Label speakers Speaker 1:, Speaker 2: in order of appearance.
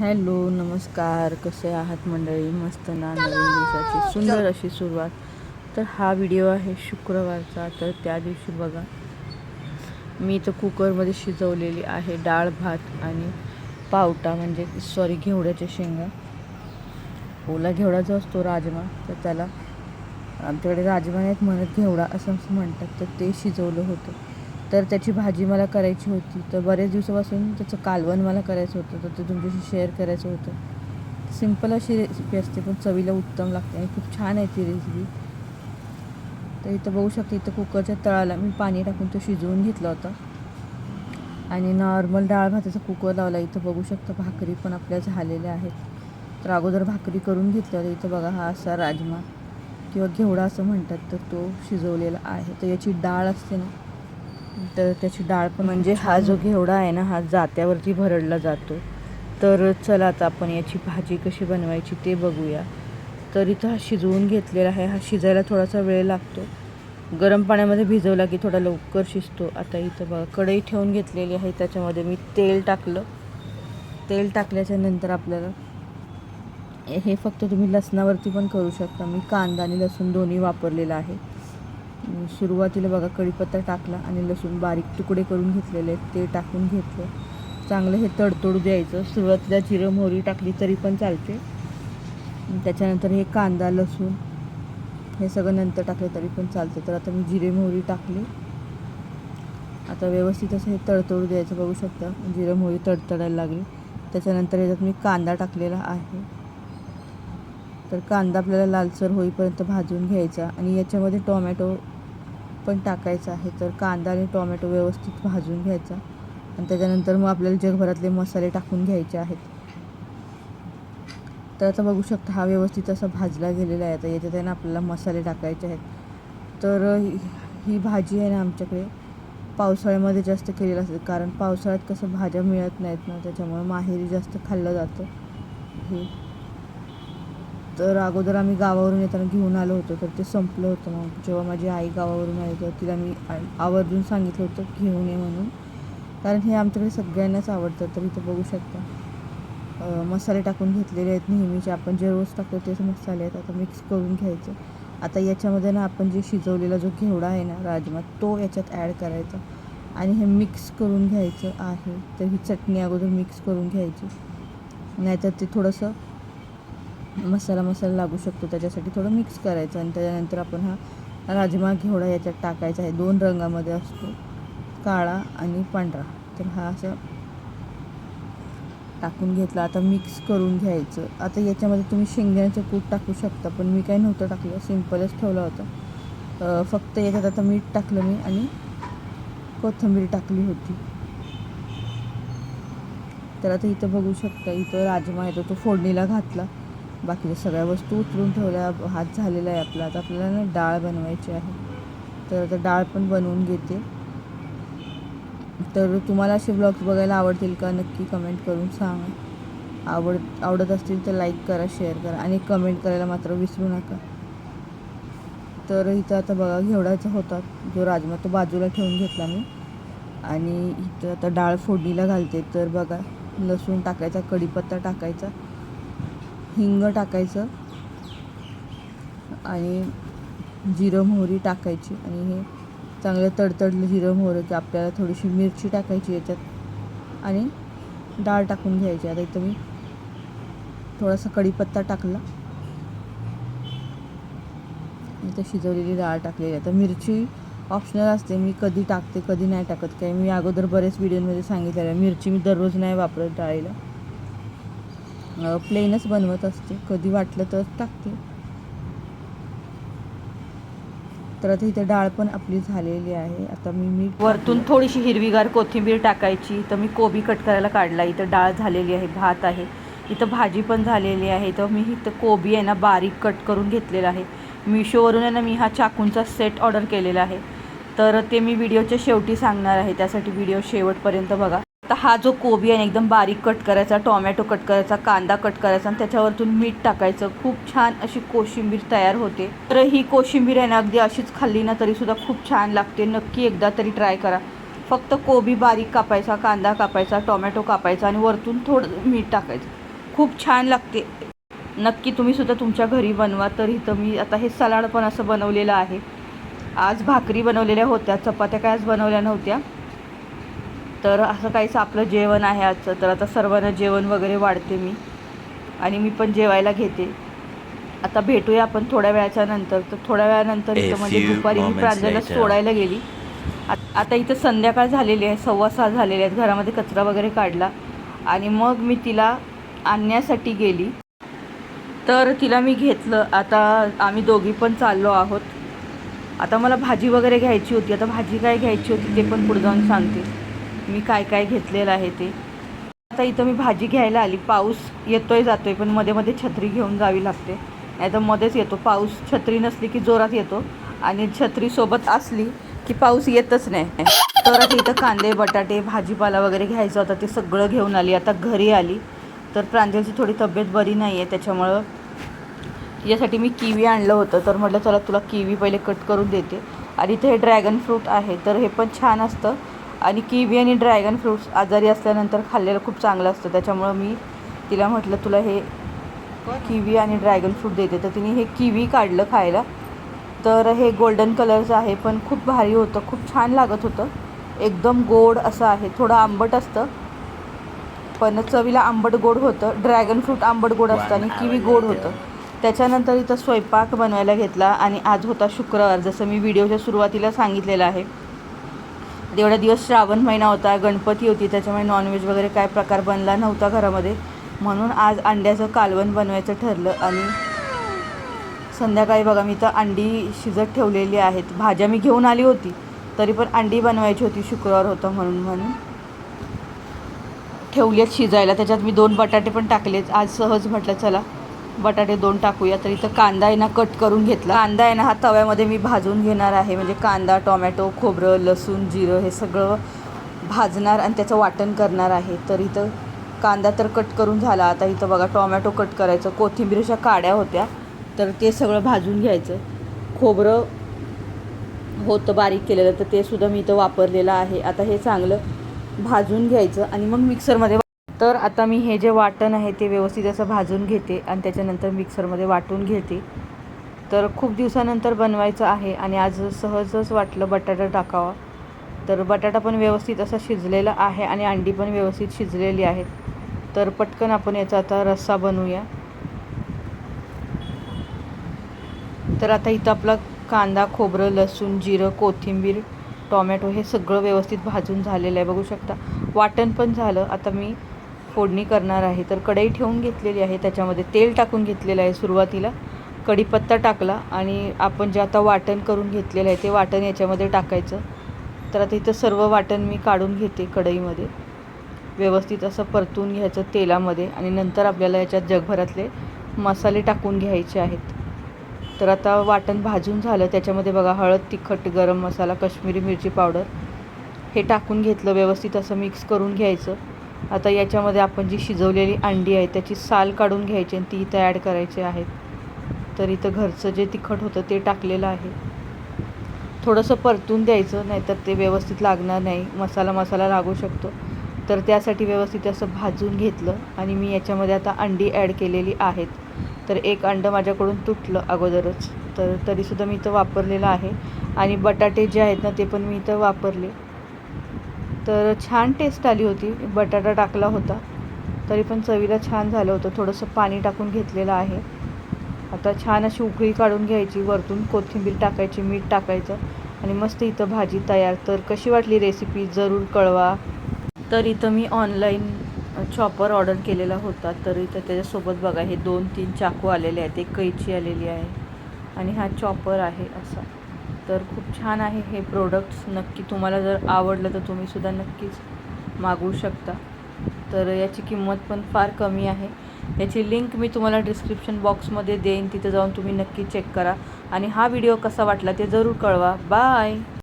Speaker 1: Hello नमस्कार. कसे आहात मंडळी? मस्त ना नवीन दिवसाची सुंदर अशी सुरुवात. तर हा व्हिडिओ आहे शुक्रवारचा तर त्या दिवशी बघा मी तर कुकरमध्ये शिजवलेली आहे डाळ भात आणि पावटा म्हणजे सॉरी घेवड्याच्या शेंगा. ओला घेवडा जो असतो राजमा तर त्याला आमच्याकडे राजमा नाहीत म्हणत घेवडा असं म्हणतात तर ते शिजवलं होतं. तर त्याची भाजी मला करायची होती. तर बरेच दिवसापासून त्याचं कालवण मला करायचं होतं. तर ते तुमच्याशी शेअर करायचं होतं. सिंपल अशी रेसिपी असते पण चवीला उत्तम लागते आणि खूप छान आहे ती रेसिपी तर इथं बघू शकते इथं कुकरच्या तळाला मी पाणी टाकून तो शिजवून घेतला होता. आणि नॉर्मल डाळ भाताचा कुकर लावला. इथं बघू शकता भाकरी पण आपल्या झालेल्या आहेत. तर अगोदर भाकरी करून घेतल्या होत्या इथं बघा हा असा राजमा किंवा घेवडा असं म्हणतात तर तो शिजवलेला आहे. तर याची डाळ असते ना तर त्याची डाळ पण म्हणजे हा जो घेवडा आहे ना हा जात्यावरती भरडला जातो. तर चला आता आपण याची भाजी कशी बनवायची ते बघूया. तर इथं हा शिजवून घेतलेला आहे. हा शिजायला थोडासा वेळ लागतो. गरम पाण्यामध्ये भिजवला की थोडा लवकर शिजतो. आता इथं बघा कढई ठेवून घेतलेली आहे. त्याच्यामध्ये मी तेल टाकलं. तेल टाकल्याच्या नंतर आपल्याला हे फक्त तुम्ही लसणावरती पण करू शकता. मी कांदा आणि लसूण दोन्ही वापरलेलं आहे. सुरुवातीला बघा कढीपत्ता टाकला आणि लसूण बारीक तुकडे करून घेतलेले ते टाकून घेतलं. चांगलं हे तडतोड द्यायचं. सुरुवातीला जिरं मोहरी टाकली तरी पण चालते. त्याच्यानंतर हे कांदा लसूण हे सगळं नंतर टाकलं तरी पण चालतं. तर आता मी जिरे मोहरी टाकली. आता व्यवस्थित असं हे तडतोड द्यायचं बघू शकता. जिरं मोहरी तडतडायला लागली. त्याच्यानंतर याच्यात मी कांदा टाकलेला आहे. तर कांदा आपल्याला लालसर होईपर्यंत भाजून घ्यायचा आणि याच्यामध्ये टोमॅटो पण टाकायचा आहे. तर कांदा आणि टोमॅटो व्यवस्थित भाजून घ्यायचा. आणि त्याच्यानंतर मग आपल्याला जगभरातले मसाले टाकून घ्यायचे आहेत. तर आता बघू शकता हा व्यवस्थित असा भाजला गेलेला आहे. आता याच्यात आहे ना आपल्याला मसाले टाकायचे आहेत. तर ही- ही भाजी आहे ना आमच्याकडे पावसाळ्यामध्ये जास्त केलेलं असते. कारण पावसाळ्यात कसं भाज्या मिळत नाहीत ना त्याच्यामुळे माहेरी जास्त खाल्लं जातं. हे तर अगोदर आम्ही गावावरून येताना घेऊन आलो होतो तर ते संपलं होतं मग. जेव्हा माझी आई गावावरून आली तर तिला मी आवर्जून सांगितलं होतं घेऊन ये म्हणून. कारण हे आमच्याकडे सगळ्यांनाच आवडतं तर इथं बघू शकता. मसाले टाकून घेतलेले आहेत नेहमीचे. आपण जे रोज टाकतो तेच मसाले आहेत आता मिक्स करून घ्यायचं. आता याच्यामध्ये ना आपण जे शिजवलेला जो घेवडा आहे ना राजमा तो याच्यात ॲड करायचा. आणि हे मिक्स करून घ्यायचं आहे तर ही चटणी अगोदर मिक्स करून घ्यायची. नाहीतर ते थोडंसं मसाला मसाला लागू शकतो त्याच्यासाठी थोडं मिक्स करायचं आणि त्याच्यानंतर आपण हा राजमा घेवडा याच्यात टाकायचा आहे. दोन रंगामध्ये असतो काळा आणि पांढरा. तर हा असा टाकून घेतला. आता मिक्स करून घ्यायचं. आता याच्यामध्ये तुम्ही शेंगदाण्याचं कूट टाकू शकता पण मी काय नव्हतं टाकलं. सिम्पलच ठेवला होता. फक्त याच्यात आता मीठ टाकलं मी आणि कोथिंबीर टाकली होती. तर आता इथं बघू शकता इथं राजमा येतो तो फोडणीला घातला. बाकीच्या सगळ्या वस्तू उचलून ठेवल्या हात झालेला आहे आपला. आता आपल्याला ना डाळ बनवायची आहे. तर आता डाळ पण बनवून घेते. तर तुम्हाला असे ब्लॉग्स बघायला आवडतील का? नक्की कमेंट करून सांगा. आवड आवडत असतील तर लाईक करा शेअर करा आणि कमेंट करायला मात्र विसरू नका. तर इथं आता बघा घेवडाचा होता. जो राजमा तो बाजूला ठेवून घेतला मी. आणि इथं आता डाळ फोडणीला घालते. तर बघा लसूण टाकायचा कढीपत्ता टाकायचा. हिंग टाकायचं आणि जिरं मोहरी टाकायची आणि हे चांगलं तडतडलं जिरं मोहरं की आपल्याला थोडीशी मिरची टाकायची याच्यात आणि डाळ टाकून घ्यायची. आता इथं मी थोडासा कढीपत्ता टाकला. इथं शिजवलेली डाळ टाकलेली आता मिरची ऑप्शनल असते. मी कधी टाकते कधी नाही टाकत. काही मी अगोदर बरेच व्हिडिओमध्ये सांगितलेलं आहे. मिरची मी दररोज नाही वापरत डाळीला. प्लेनच बनवत असते. कधी वाटलं तर टाकते. तर आता इथे डाळ पण आपली झालेली आहे. आता मी मीठ वरतून थोडीशी हिरवीगार कोथिंबीर टाकायची. तर मी कोबी कट करायला काढला. इथं डाळ झालेली आहे. भात आहे. इथं भाजी पण झालेली आहे. तर मी इथं कोबी आहे ना बारीक कट करून घेतलेला आहे. मिशोवरून आहे ना मी हा चाकूंचा सेट ऑर्डर केलेला आहे. तर ते मी व्हिडिओच्या शेवटी सांगणार आहे. त्यासाठी व्हिडिओ शेवटपर्यंत बघा. आता हा जो कोबी आहे एकदम बारीक कट करायचा टोमॅटो कट करायचा कांदा कट करायचा आणि त्याच्यावरतून मीठ टाकायचं. खूप छान अशी कोशिंबीर तयार होते. तर ही कोशिंबीर आहे ना अगदी अशीच खाल्ली ना तरीसुद्धा खूप छान लागते. नक्की एकदा तरी ट्राय करा. फक्त कोबी बारीक कापायचा कांदा कापायचा टोमॅटो कापायचा आणि वरतून थोडं मीठ टाकायचं. खूप छान लागते. नक्की तुम्ही सुद्धा तुमच्या घरी बनवा. तर इथं मी आता हे सलाड पण असं बनवलेलं आहे. आज भाकरी बनवलेल्या होत्या चपात्या काय आज बनवल्या नव्हत्या. तर असं काहीच आपलं जेवण आहे आजचं. तर आता सर्वांना जेवण वगैरे वाढते मी. आणि मी पण जेवायला घेते. आता भेटूया आपण थोड्या वेळाच्या नंतर. तर थोड्या वेळानंतर इथं म्हणजे दुपारी मी प्रांजलला
Speaker 2: later.
Speaker 1: सोडायला गेली. आत- आता इथं संध्याकाळ झालेली आहे. सव्वा सहा झालेले आहेत. घरामध्ये कचरा वगैरे काढला. आणि मग मी तिला आणण्यासाठी गेली. तर तिला मी घेतलं. आता आम्ही दोघी पण चाललो आहोत. आता मला भाजी वगैरे घ्यायची होती. आता भाजी काय घ्यायची होती ते पण पुढे जाऊन सांगते. मी काय काय घेतलेलं आहे ते. आता इथं मी भाजी घ्यायला आली. पाऊस येतोय जातोय पण मध्ये मध्ये छत्री घेऊन जावी लागते. नाही तर मध्येच येतो. पाऊस छत्री नसली की जोरात येतो. आणि छत्री सोबत असली की पाऊस येतच नाही. तर आता इथं कांदे बटाटे भाजीपाला वगैरे घ्यायचा होता. ते सगळं घेऊन आली. आता घरी आली. तर प्रांजलची थोडी तब्येत बरी नाही आहे त्याच्यामुळं यासाठी मी किवी आणलं होतं. तर म्हटलं चला तुला किवी पहिले कट करून देते. आणि इथे हे ड्रॅगन फ्रूट आहे. तर हे पण छान असतं. आणि किवी आणि ड्रॅगन फ्रूट्स आजारी असल्यानंतर खाल्लेलं खूप चांगलं असतं. त्याच्यामुळं मी तिला म्हटलं तुला हे किवी आणि ड्रॅगन फ्रूट देते. तर तिने हे किवी काढलं खायला. तर हे गोल्डन कलरचं आहे पण खूप भारी होतं. खूप छान लागत होतं. एकदम गोड असं आहे. थोडं आंबट असतं. पण चवीला आंबट गोड होतं. ड्रॅगन फ्रूट आंबट गोड असतं आणि किवी गोड होतं. त्याच्यानंतर इथं स्वयंपाक बनवायला घेतला आणि आज होता शुक्रवार. जसं मी व्हिडिओच्या सुरुवातीला सांगितलेलं आहे एवढा दिवस श्रावण महिना होता गणपती होती त्याच्यामुळे नॉनव्हेज वगैरे काय प्रकार बनला नव्हता घरामध्ये. म्हणून आज अंड्याचं कालवण बनवायचं ठरलं आणि संध्याकाळी बघा मी तर अंडी शिजत ठेवलेली आहेत. भाज्या मी घेऊन आली होती तरी पण अंडी बनवायची होती शुक्रवार होतं म्हणून म्हणून. ठेवली आहेत शिजायला त्याच्यात मी दोन बटाटे पण टाकलेत. आज सहज म्हटलं चला. बटाटे दोन टाकूया तर इथं कांदा आहे ना कट करून घेतला. कांदा आहे ना हा तव्यामध्ये मी भाजून घेणार आहे. म्हणजे कांदा टोमॅटो खोबरं लसूण जिरं हे सगळं भाजणार आणि त्याचं वाटण करणार आहे. तर इथं कांदा तर कट करून झाला. आता इथं बघा टोमॅटो कट करायचं. कोथिंबीरच्या काड्या होत्या. तर ते सगळं भाजून घ्यायचं. खोबरं होतं बारीक केलेलं तर ते सुद्धा मी इथं वापरलेलं आहे. आता हे चांगलं भाजून घ्यायचं आणि मग मिक्सरमध्ये तर आता मी हे जे वाटण आहे ते व्यवस्थित असं भाजून घेते आणि त्याच्यानंतर मिक्सरमध्ये वाटून घेते. तर खूप दिवसानंतर बनवायचं आहे आणि आज सहजच वाटलं बटाटा टाकावा. तर बटाटा पण व्यवस्थित असा शिजलेला आहे आणि अंडी पण व्यवस्थित शिजलेली आहेत. तर पटकन आपण याचा आता रस्सा बनवूया. तर आता इथं आपला कांदा खोबरं लसूण जिरं कोथिंबीर टॉमॅटो हे सगळं व्यवस्थित भाजून झालेलं आहे. बघू शकता. वाटण पण झालं. आता मी फोडणी करणार आहे तर कढई ठेवून घेतलेली आहे त्याच्यामध्ये तेल टाकून घेतलेलं आहे सुरुवातीला. कढीपत्ता टाकला आणि आपण जे आता वाटण करून घेतलेलं आहे ते वाटण याच्यामध्ये टाकायचं. तर आता इथं सर्व वाटण मी काढून घेते कढईमध्ये. व्यवस्थित असं परतून घ्यायचं तेलामध्ये आणि नंतर आपल्याला याच्यात जगभरातले मसाले टाकून घ्यायचे आहेत. तर आता वाटण भाजून झालं त्याच्यामध्ये बघा हळद तिखट गरम मसाला कश्मीरी मिरची पावडर हे टाकून घेतलं व्यवस्थित असं मिक्स करून घ्यायचं. आता याच्यामध्ये आपण जी शिजवलेली अंडी आहे त्याची साल काढून घ्यायची आणि ती इथं ॲड करायची आहेत तर इथं घरचं जे तिखट होतं ते टाकलेलं आहे. थोडंसं परतून द्यायचं नाहीतर ते व्यवस्थित लागणार नाही. मसाला मसाला लागू शकतो. तर त्यासाठी व्यवस्थित असं भाजून घेतलं आणि मी याच्यामध्ये आता अंडी ॲड केलेली आहेत. तर एक अंडं माझ्याकडून तुटलं अगोदरच. तर तरीसुद्धा मी इथं वापरलेलं आहे. आणि बटाटे जे आहेत ना ते पण मी इथं वापरले. तर छान टेस्ट आली होती. बटाटा टाकला होता. तरी पण चवीला छान झालं होतं. थोडंसं पाणी टाकून घेतलेलं आहे. आता छान अशी उकळी काढून घ्यायची. वरतून कोथिंबीर टाकायची मीठ टाकायचं आणि मस्त इथं भाजी तयार. तर कशी वाटली रेसिपी जरूर कळवा. तर इथं मी ऑनलाईन चॉपर ऑर्डर केलेला होता. तर इथं त्याच्यासोबत बघा हे दोन तीन चाकू आलेले आहेत. एक कैची आलेली आहे. आणि हा चॉपर आहे असा. तर खूप छान आहे हे प्रोडक्ट्स नक्की तुम्हाला जर आवडलं तर तुम्हीसुद्धा नक्कीच मागवू शकता. तर याची किंमत पण फार कमी आहे. याची लिंक मी तुम्हाला डिस्क्रिप्शन बॉक्समध्ये देईन. तिथं जाऊन तुम्ही नक्की चेक करा. आणि हा व्हिडिओ कसा वाटला ते जरूर कळवा. बाय